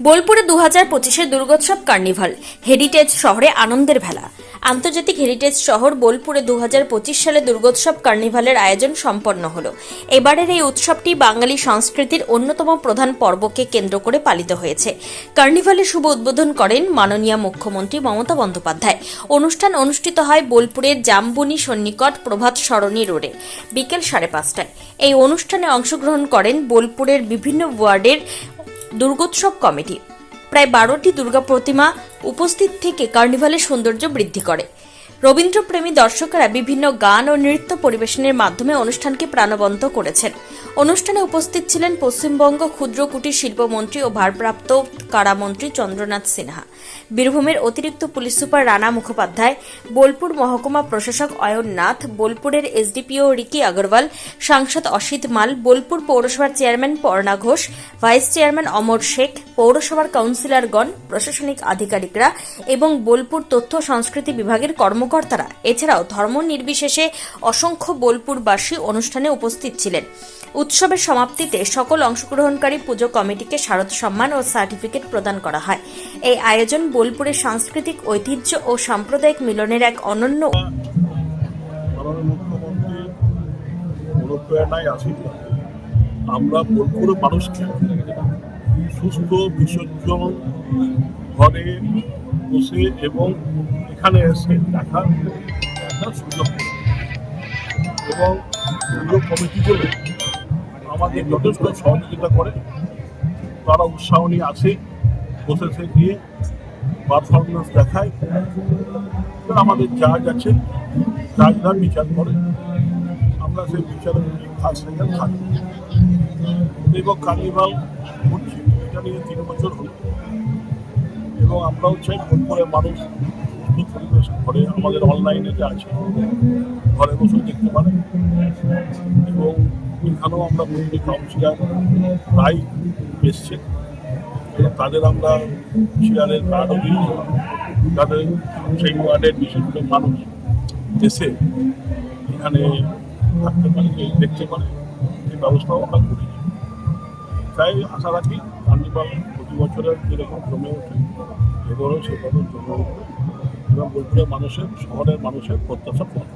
বোলপুরে দু হাজার পঁচিশের দুর্গোৎসব কার্নিভাল, হেরিটেজ শহরে আনন্দের ভেলা। আন্তর্জাতিক হেরিটেজ শহর বোলপুরে দু হাজার পঁচিশ সালে দুর্গোৎসব কার্নিভালের আয়োজন সম্পন্ন হলো। এবারের এই উৎসবটি বাঙালি সংস্কৃতির অন্যতম প্রধান পর্বকে কেন্দ্র করে পালিত হয়েছে। কার্নিভালের শুভ উদ্বোধন করেন মাননীয় মুখ্যমন্ত্রী মমতা বন্দ্যোপাধ্যায়। অনুষ্ঠান অনুষ্ঠিত হয় বোলপুরের জামবনি সন্নিকট প্রভাত সরণী রোডে, বিকেল সাড়ে পাঁচটায়। এই অনুষ্ঠানে অংশগ্রহণ করেন বোলপুরের বিভিন্ন ওয়ার্ডের দুর্গোৎসব কমিটি। প্রায় বারোটি দুর্গা প্রতিমা উপস্থিত থেকে কার্নিভালের সৌন্দর্য বৃদ্ধি করে। রবীন্দ্রপ্রেমী দর্শকরা বিভিন্ন গান ও নৃত্য পরিবেশনের মাধ্যমে অনুষ্ঠানকে প্রাণবন্ত করেছেন। অনুষ্ঠানে উপস্থিত ছিলেন পশ্চিমবঙ্গ ক্ষুদ্র কুটির শিল্পমন্ত্রী ও ভারপ্রাপ্ত কারামন্ত্রী চন্দ্রনাথ সিনহা। বীরভূমের অতিরিক্ত পুলিশ সুপার রানা মুখোপাধ্যায়, বোলপুর মহকুমা প্রশাসক অয়ন নাথ বোলপুরের এসডিপিও রিকি আগরওয়াল, সাংসদ অসিত মাল, বোলপুর পৌরসভার chairman Parna Ghosh, vice chairman Amar Sheikh, পৌরসভার কাউন্সিলরগণ, প্রশাসনিক আধিকারিকরা এবং বোলপুর তথ্য সংস্কৃতি বিভাগের কর্মকর্তারা। এছাড়াও ধর্ম নির্বিশেষে অসংখ্য বোলপুরবাসী অনুষ্ঠানে উপস্থিত ছিলেন। উৎসবের সমাপ্তিতে সকল অংশগ্রহণকারী পুজো কমিটিকে শারদ সম্মান ও সার্টিফিকেট প্রদান করা হয়। এই আয়োজন বোলপুরের সাংস্কৃতিক ঐতিহ্য ও সাম্প্রদায়িক মিলনের এক অনন্য আমরা মানুষকে সুস্থ বিসর্জন ঘরে বসে এবং এখানে এসে দেখার একটা সুযোগ এবং পুজো কমিটিগুলো আমাদের যথেষ্ট সহযোগিতা করে। তারা উৎসাহ নিয়ে আসে, বসেছে গিয়ে পারফরমেন্স দেখায়। আমাদের জাজ আছে জাজরা বিচার করে, আমরা সেই বিচারের সেকেন্ড থাকি। এবং কার্নিভাল এটা নিয়ে তিন বছর হলো। এবং আমরাও চাই বোলপুরের মানুষ ঘরে আমাদের অনলাইনে যে আছে, ঘরে বসে দেখতে পারে। এবং এখানেও আমরা মন্দির কাউন্সিলার প্রায় এসছে। তাদের আমরা চেয়ারের কার্ডও দিয়েছি। তাদের সেই ওয়ার্ডের বিশিষ্ট মানুষ এসে এখানে থাকতে পারে দেখতে পারে, এই ব্যবস্থাও আমরা করি তাই আশা রাখি কার্নিভাল প্রতি বছরের যেরকম জমে ওঠে, এবারও সেভাবে জমে উঠবে এবং বোলপুরের মানুষের, শহরের মানুষের প্রত্যাশা পূরণ